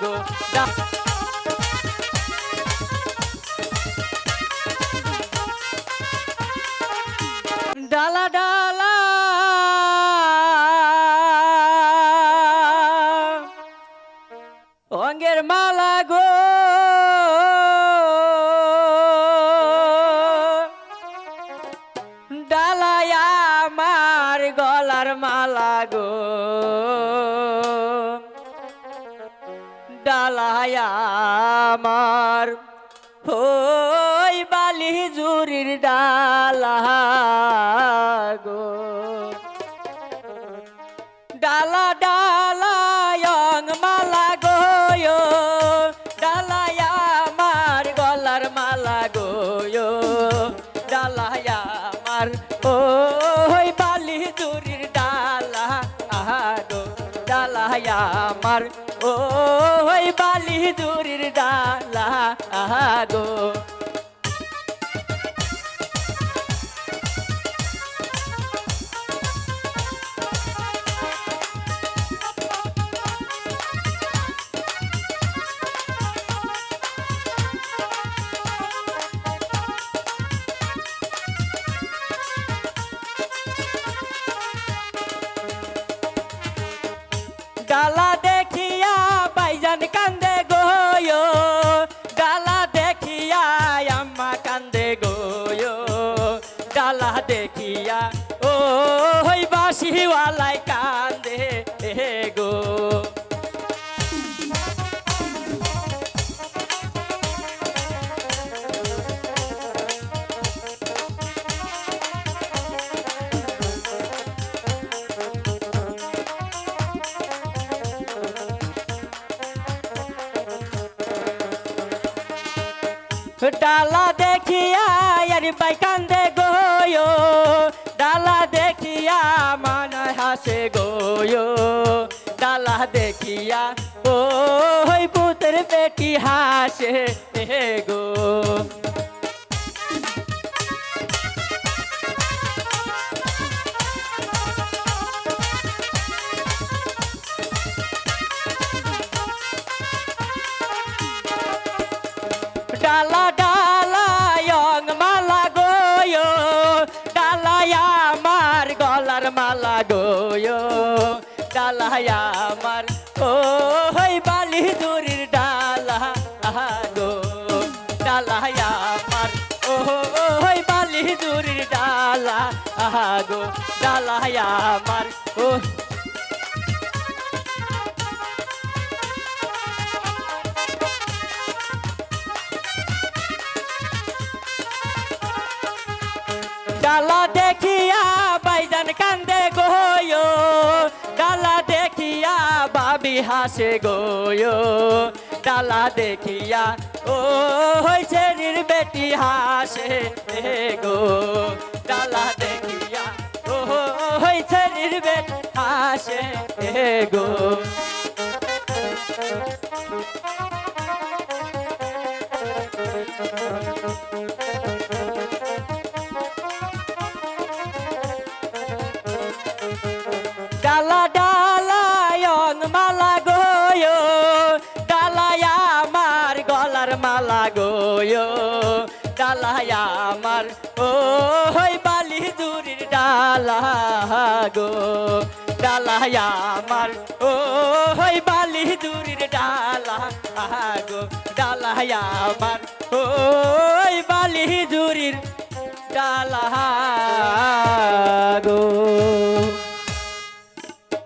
গো ডালা ডালা। অঙ্গের মালা গো। ডালায়া আমার গলার মালা গো। ডালায় আমার ওই বালি জুরির ডালা গো ডালা ডালা অং মালা গোয়ো। ডালায় আমার গলার মালা গোয়ো। ডালায় আমার ওই বালি জুরির ডালা গো ডালায় ওই বালি জুরির ডালা গো। ডালা দেখিয়া ও বাসিওয়ালাই কান্দে গো। ডালা দেখিয়া আর বাই কান্দে গোয়ো। ডালা দেখিয়া মান হাসে গোয়ো। ডালা দেখিয়া ও পুতের বেটি হাসে গো। গোয়ো ডালায় আমার। ও হই বালি দূরের ডালা গো ডালায় আমার। ও হই বালি দূরের ডালা গো ডালায় আমার। ও। ডালা দেখিয়া হাসে গোয়ো ডালা দেখিয়া, ও হইছে বেটি হাসে গো, ডালা দেখিয়া, ও হইছে বেটি হাসে গো। ডালা গলার গো ডালা আমার ও হই বালি জুরির ডালা গো, ডালায় আমার ও হই বালি জুরির ডালা গো, ডালায় আমার ওই